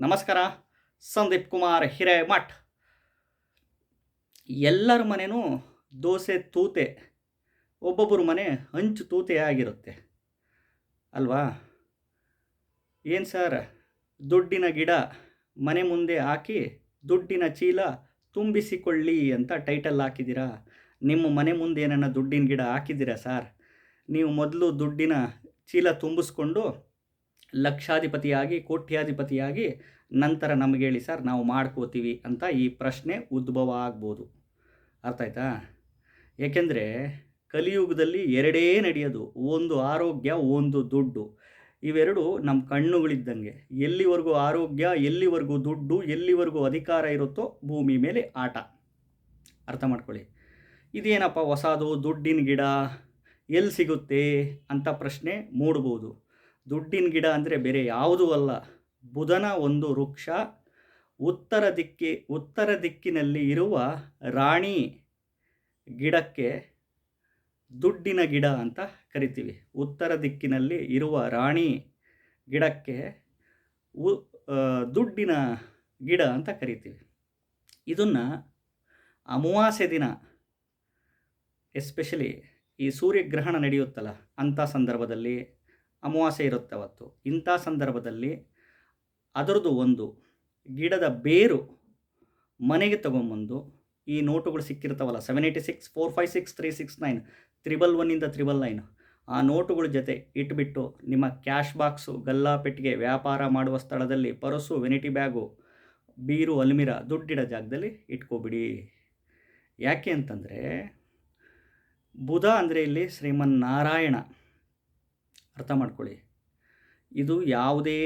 ನಮಸ್ಕಾರ, ಸಂದೀಪ್ ಕುಮಾರ್ ಹಿರೇಮಠ್ ಎಲ್ಲರ ಮನೆಯೂ ದೋಸೆ ತೂತೆ, ಒಬ್ಬೊಬ್ಬರ ಮನೆ ಹಂಚು ತೂತೆ ಆಗಿರುತ್ತೆ. ಅಲ್ವಾ? ಏನು ಸರ್? ದುಡ್ಡಿನ ಗಿಡ ಮನೆ ಮುಂದೆ ಹಾಕಿ ದುಡ್ಡಿನ ಚೀಲ ತುಂಬಿಸಿಕೊಳ್ಳಿ ಅಂತ ಟೈಟಲ್ ಹಾಕಿದ್ದೀರಾ? ನಿಮ್ಮ ಮನೆ ಮುಂದೆ ಏನನ್ನ ದುಡ್ಡಿನ ಗಿಡ ಹಾಕಿದ್ದೀರಾ ಸರ್? ನೀವು ಮೊದಲು ದುಡ್ಡಿನ ಚೀಲ ತುಂಬಿಸ್ಕೊಂಡು ಲಕ್ಷಾಧಿಪತಿಯಾಗಿ, ಕೋಟ್ಯಾಧಿಪತಿಯಾಗಿ ನಂತರ ನಮಗೆ ಹೇಳಿ ಸರ್, ನಾವು ಮಾಡ್ಕೋತೀವಿ ಅಂತ ಈ ಪ್ರಶ್ನೆ ಉದ್ಭವ ಆಗ್ಬೋದು. ಅರ್ಥ ಆಯ್ತಾ? ಏಕೆಂದರೆ ಕಲಿಯುಗದಲ್ಲಿ ಎರಡೇ ನಡೆಯೋದು, ಒಂದು ಆರೋಗ್ಯ, ಒಂದು ದುಡ್ಡು. ಇವೆರಡು ನಮ್ಮ ಕಣ್ಣುಗಳಿದ್ದಂಗೆ. ಎಲ್ಲಿವರೆಗೂ ಆರೋಗ್ಯ, ಎಲ್ಲಿವರೆಗೂ ದುಡ್ಡು, ಎಲ್ಲಿವರೆಗೂ ಅಧಿಕಾರ ಇರುತ್ತೋ ಭೂಮಿ ಮೇಲೆ ಆಟ. ಅರ್ಥ ಮಾಡ್ಕೊಳ್ಳಿ. ಇದೇನಪ್ಪ ಹೊಸದು ದುಡ್ಡಿನ ಗಿಡ ಎಲ್ಲಿ ಸಿಗುತ್ತೆ ಅಂತ ಪ್ರಶ್ನೆ ಮೂಡ್ಬೋದು. ದುಡ್ಡಿನ ಗಿಡ ಅಂದರೆ ಬೇರೆ ಯಾವುದೂ ಅಲ್ಲ. ಬುಧನ ಒಂದು ವೃಕ್ಷ, ಉತ್ತರ ದಿಕ್ಕಿ, ಉತ್ತರ ದಿಕ್ಕಿನಲ್ಲಿ ಇರುವ ರಾಣಿ ಗಿಡಕ್ಕೆ ದುಡ್ಡಿನ ಗಿಡ ಅಂತ ಕರಿತೀವಿ. ಉತ್ತರ ದಿಕ್ಕಿನಲ್ಲಿ ಇರುವ ರಾಣಿ ಗಿಡಕ್ಕೆ ಉ ದುಡ್ಡಿನ ಗಿಡ ಅಂತ ಕರಿತೀವಿ. ಇದನ್ನು ಅಮಾವಾಸ್ಯೆ ದಿನ, ಎಸ್ಪೆಷಲಿ ಈ ಸೂರ್ಯಗ್ರಹಣ ನಡೆಯುತ್ತಲ್ಲ, ಅಂಥ ಸಂದರ್ಭದಲ್ಲಿ ಅಮಾವಾಸ್ಯೆ ಇರುತ್ತೆ ಅವತ್ತು. ಇಂಥ ಸಂದರ್ಭದಲ್ಲಿ ಅದರದ್ದು ಒಂದು ಗಿಡದ ಬೇರು ಮನೆಗೆ ತಗೊಂಬಂದು ಈ ನೋಟುಗಳು ಸಿಕ್ಕಿರ್ತಾವಲ್ಲ seven eighty six four five six three six nine triple ಒನ್ನಿಂದ triple nine ಆ ನೋಟುಗಳ ಜೊತೆ ಇಟ್ಬಿಟ್ಟು ನಿಮ್ಮ ಕ್ಯಾಶ್ ಬಾಕ್ಸು ಗಲ್ಲಾಪೆಟ್ಟಿಗೆ ವ್ಯಾಪಾರ ಮಾಡುವ ಸ್ಥಳದಲ್ಲಿ ಪರಸು, ವೆನಿಟಿ ಬ್ಯಾಗು, ಬೀರು, ಅಲ್ಮಿರ ದುಡ್ಡಿಡೋ ಜಾಗದಲ್ಲಿ ಇಟ್ಕೋಬಿಡಿ. ಯಾಕೆ ಅಂತಂದರೆ ಬುಧ ಅಂದರೆ ಇಲ್ಲಿ ಶ್ರೀಮನ್ನಾರಾಯಣ. ಅರ್ಥ ಮಾಡ್ಕೊಳ್ಳಿ. ಇದು ಯಾವುದೇ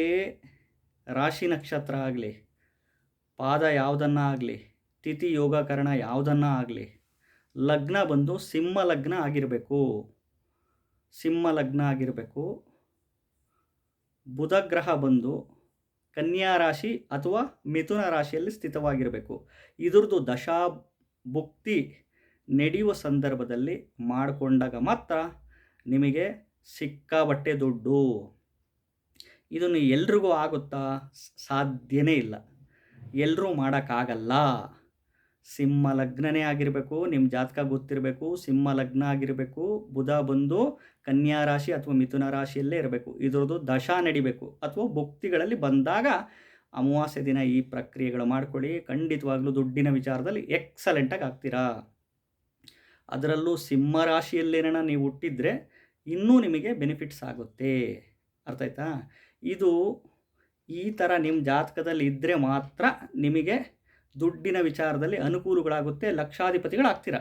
ರಾಶಿ ನಕ್ಷತ್ರ ಆಗಲಿ, ಪಾದ ಯಾವುದನ್ನು ಆಗಲಿ, ತಿಥಿ ಯೋಗಕರಣ ಯಾವುದನ್ನು ಆಗಲಿ, ಲಗ್ನ ಬಂದು ಸಿಂಹ ಲಗ್ನ ಆಗಿರಬೇಕು. ಸಿಂಹ ಲಗ್ನ ಆಗಿರಬೇಕು. ಬುಧ ಗ್ರಹ ಬಂದು ಕನ್ಯಾ ರಾಶಿ ಅಥವಾ ಮಿಥುನ ರಾಶಿಯಲ್ಲಿ ಸ್ಥಿತವಾಗಿರಬೇಕು. ಇದ್ರದ್ದು ದಶಾ ಭುಕ್ತಿ ನಡೆಯುವ ಸಂದರ್ಭದಲ್ಲಿ ಮಾಡಿಕೊಂಡಾಗ ಮಾತ್ರ ನಿಮಗೆ ಸಿಕ್ಕಾಬಟ್ಟೆ ದುಡ್ಡು. ಇದನ್ನು ಎಲ್ರಿಗೂ ಆಗುತ್ತಾ? ಸಾಧ್ಯನೇ ಇಲ್ಲ. ಎಲ್ಲರೂ ಮಾಡೋಕ್ಕಾಗಲ್ಲ. ಸಿಂಹ ಲಗ್ನನೇ ಆಗಿರಬೇಕು ನಿಮ್ಮ ಜಾತಕ ಗೊತ್ತಿರಬೇಕು, ಸಿಂಹ ಲಗ್ನ ಆಗಿರಬೇಕು, ಬುಧ ಬಂದು ಕನ್ಯಾ ರಾಶಿ ಅಥವಾ ಮಿಥುನ ರಾಶಿಯಲ್ಲೇ ಇರಬೇಕು. ಇದರದ್ದು ದಶಾ ನಡಿಬೇಕು. ಅಥವಾ ಭಕ್ತಿಗಳಲ್ಲಿ ಬಂದಾಗ ಅಮಾವಾಸ್ಯೆ ದಿನ ಈ ಪ್ರಕ್ರಿಯೆಗಳು ಮಾಡ್ಕೊಳ್ಳಿ. ಖಂಡಿತವಾಗ್ಲೂ ದುಡ್ಡಿನ ವಿಚಾರದಲ್ಲಿ ಎಕ್ಸಲೆಂಟಾಗಿ ಆಗ್ತೀರಾ? ಅದರಲ್ಲೂ ಸಿಂಹ ರಾಶಿಯಲ್ಲೇನ ನೀವು ಹುಟ್ಟಿದ್ರೆ ಇನ್ನೂ ನಿಮಗೆ ಬೆನಿಫಿಟ್ಸ್ ಆಗುತ್ತೆ. ಅರ್ಥ ಆಯ್ತಾ? ಇದು ಈ ಥರ ನಿಮ್ಮ ಜಾತಕದಲ್ಲಿ ಇದ್ದರೆ ಮಾತ್ರ ನಿಮಗೆ ದುಡ್ಡಿನ ವಿಚಾರದಲ್ಲಿ ಅನುಕೂಲಗಳಾಗುತ್ತೆ, ಲಕ್ಷಾಧಿಪತಿಗಳಾಗ್ತೀರ.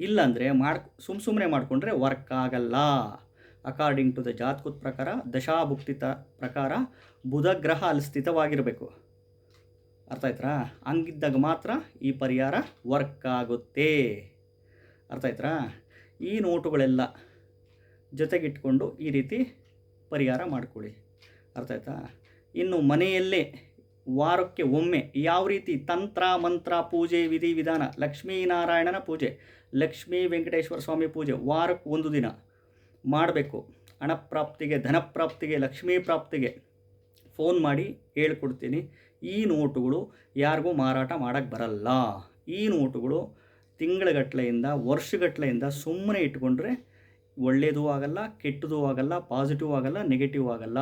ಇಲ್ಲಾಂದರೆ ಮಾಡ್ ಸುಮ್ಮ ಸುಮ್ಮನೆ ಮಾಡಿಕೊಂಡ್ರೆ ವರ್ಕ್ ಆಗಲ್ಲ. ಅಕಾರ್ಡಿಂಗ್ ಟು ದ ಜಾತಕದ ಪ್ರಕಾರ ದಶಾಭುಕ್ತಿತ ಪ್ರಕಾರ ಬುಧ ಗ್ರಹ ಅಲ್ಲಿ ಸ್ಥಿತವಾಗಿರಬೇಕು ಅರ್ಥ ಆಯ್ತಾ? ಹಂಗಿದ್ದಾಗ ಮಾತ್ರ ಈ ಪರಿಹಾರ ವರ್ಕ್ ಆಗುತ್ತೆ. ಅರ್ಥ ಆಯ್ತಾ? ಈ ನೋಟುಗಳೆಲ್ಲ ಜೊತೆಗಿಟ್ಕೊಂಡು ಈ ರೀತಿ ಪರಿಹಾರ ಮಾಡಿಕೊಳ್ಳಿ. ಅರ್ಥ ಆಯ್ತಾ? ಇನ್ನು ಮನೆಯಲ್ಲೇ ವಾರಕ್ಕೆ ಒಮ್ಮೆ ಯಾವ ರೀತಿ ತಂತ್ರ, ಮಂತ್ರ, ಪೂಜೆ, ವಿಧಿ, ವಿಧಾನ, ಲಕ್ಷ್ಮೀನಾರಾಯಣನ ಪೂಜೆ, ಲಕ್ಷ್ಮೀ ವೆಂಕಟೇಶ್ವರ ಸ್ವಾಮಿ ಪೂಜೆ ವಾರಕ್ಕೆ ಒಂದು ದಿನ ಮಾಡಬೇಕು. ಹಣಪ್ರಾಪ್ತಿಗೆ ಧನಪ್ರಾಪ್ತಿಗೆ ಲಕ್ಷ್ಮೀ ಪ್ರಾಪ್ತಿಗೆ ಫೋನ್ ಮಾಡಿ ಹೇಳ್ಕೊಡ್ತೀನಿ. ಈ ನೋಟುಗಳು ಯಾರಿಗೂ ಮಾರಾಟ ಮಾಡೋಕ್ಕೆ ಬರಲ್ಲ. ಈ ನೋಟುಗಳು ತಿಂಗಳಗಟ್ಟಲೆಯಿಂದ ವರ್ಷಗಟ್ಟಲೆಯಿಂದ ಸುಮ್ಮನೆ ಇಟ್ಕೊಂಡ್ರೆ ಒಳ್ಳೆಯದೂ ಆಗಲ್ಲ, ಕೆಟ್ಟದೂ ಆಗಲ್ಲ ಪಾಸಿಟಿವ್ ಆಗಲ್ಲ ನೆಗೆಟಿವ್ ಆಗಲ್ಲ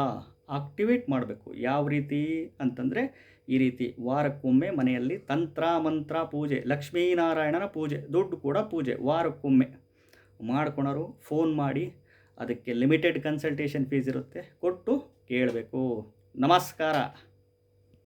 ಆಕ್ಟಿವೇಟ್ ಮಾಡಬೇಕು. ಯಾವ ರೀತಿ ಅಂತಂದರೆ ಈ ರೀತಿ ವಾರಕ್ಕೊಮ್ಮೆ ಮನೆಯಲ್ಲಿ ತಂತ್ರ, ಮಂತ್ರ, ಪೂಜೆ, ಲಕ್ಷ್ಮೀನಾರಾಯಣನ ಪೂಜೆ, ದುಡ್ಡು ಕೂಡ ಪೂಜೆ ವಾರಕ್ಕೊಮ್ಮೆ. ಮಾಡ್ಕೊಳೋರು ಫೋನ್ ಮಾಡಿ, ಅದಕ್ಕೆ ಲಿಮಿಟೆಡ್ ಕನ್ಸಲ್ಟೇಷನ್ ಫೀಸ್ ಇರುತ್ತೆ, ಕೊಟ್ಟು ಕೇಳಬೇಕು. ನಮಸ್ಕಾರ.